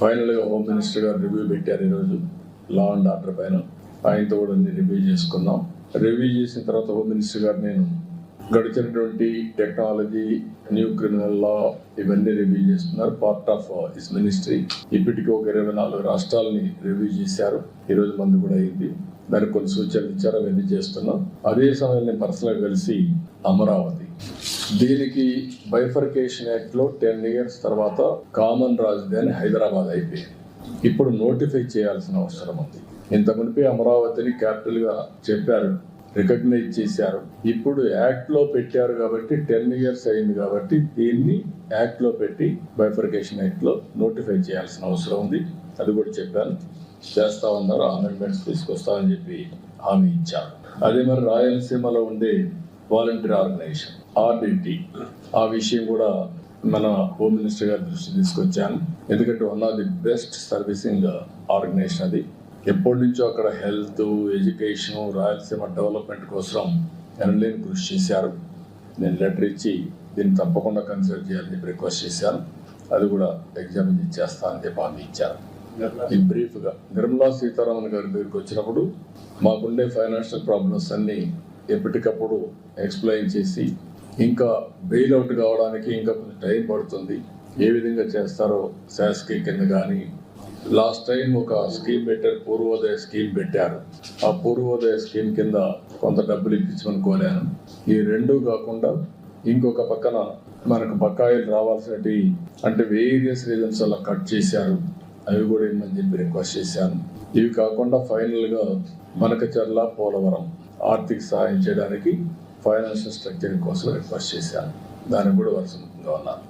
ఫైనల్గా home minister గారు review పెట్టారు ఈరోజు. లా అండ్ ఆర్డర్ పైన. ఆయనతో కూడా రివ్యూ చేసుకున్నాం. రివ్యూ చేసిన తర్వాత హోమ్ మినిస్టర్ గారు నేను గడిచినటువంటి టెక్నాలజీ న్యూ క్రిమినల్ లా ఇవన్నీ రివ్యూ చేస్తున్నారు. పార్ట్ ఆఫ్ హిస్ మినిస్ట్రీ ఇప్పటికీ ఒక ఇరవై నాలుగు రాష్ట్రాలని రివ్యూ చేశారు. ఈ రోజు మంది కూడా అయింది. దానికి కొన్ని సూచనలు ఇచ్చారు. అవన్నీ చేస్తున్నాం. అదే సమయంలో నేను పర్సనల్గా కలిసి అమరావతి దీనికి బైఫర్కేషన్ యాక్ట్లో టెన్ ఇయర్స్ తర్వాత కామన్ రాజధాని హైదరాబాద్ అయిపోయింది. ఇప్పుడు నోటిఫై చేయాల్సిన అవసరం ఉంది. ఇంత మునిపి అమరావతిని క్యాపిటల్గా చెప్పారు రికగ్నైజ్ చేశారు. ఇప్పుడు యాక్ట్లో పెట్టారు కాబట్టి టెన్ ఇయర్స్ అయింది కాబట్టి దీన్ని యాక్ట్లో పెట్టి బైఫర్కేషన్ యాక్ట్లో నోటిఫై చేయాల్సిన అవసరం ఉంది. అది కూడా చెప్పాను. చేస్తా ఉన్నారు అమెండ్మెంట్స్ తీసుకొస్తామని చెప్పి హామీ ఇచ్చారు. అదే మరి రాయలసీమలో ఉండే వాలంటీర్ ఆర్గనైజేషన్. ఆర్డిటి. ఆ విషయం కూడా మన హోమ్ మినిస్టర్ గారి దృష్టి తీసుకొచ్చాను. ఎందుకంటే one of the best servicing organization అది. ఎప్పటి నుంచో అక్కడ హెల్త్ ఎడ్యుకేషన్ రాయలసీమ డెవలప్మెంట్ కోసం ఎనలేని కృషి చేశారు. నేను లెటర్ ఇచ్చి దీన్ని తప్పకుండా కన్సిడర్ చేయాలని రిక్వెస్ట్ చేశాను. అది కూడా ఎగ్జామిన్ చేస్తా అని చెప్పి హామీ ఇచ్చారు. ఈ బ్రీఫ్గా నిర్మలా సీతారామన్ గారి దగ్గరికి వచ్చినప్పుడు మాకుండే ఫైనాన్షియల్ ప్రాబ్లమ్స్ అన్ని ఎప్పటికప్పుడు ఎక్స్ప్లెయిన్ చేసి ఇంకా బెయిల్అవుట్ కావడానికి ఇంకా కొంచెం టైం పడుతుంది. ఏ విధంగా చేస్తారో శాసకి కింద కానీ. లాస్ట్ టైం ఒక స్కీమ్ పెట్టారు పూర్వోదయ స్కీమ్ పెట్టారు. ఆ పూర్వోదయ స్కీమ్ కింద కొంత డబ్బులు ఇప్పించమని కోరాను. ఈ రెండు కాకుండా ఇంకొక పక్కన మనకు బకాయిలు రావాల్సినవి అంటే వేరియస్ రీజన్స్ అలా కట్ చేశారు. అవి కూడా ఇమ్మని చెప్పి రిక్వెస్ట్ చేశాను. ఇవి కాకుండా ఫైనల్గా మనకచర్ల పోలవరం ఆర్థిక సహాయం చేయడానికి ఫైనాన్షియల్ స్ట్రక్చరింగ్ కోసం రిక్వెస్ట్ చేశాను. దానికి కూడా వర్షంగా ఉన్నాను.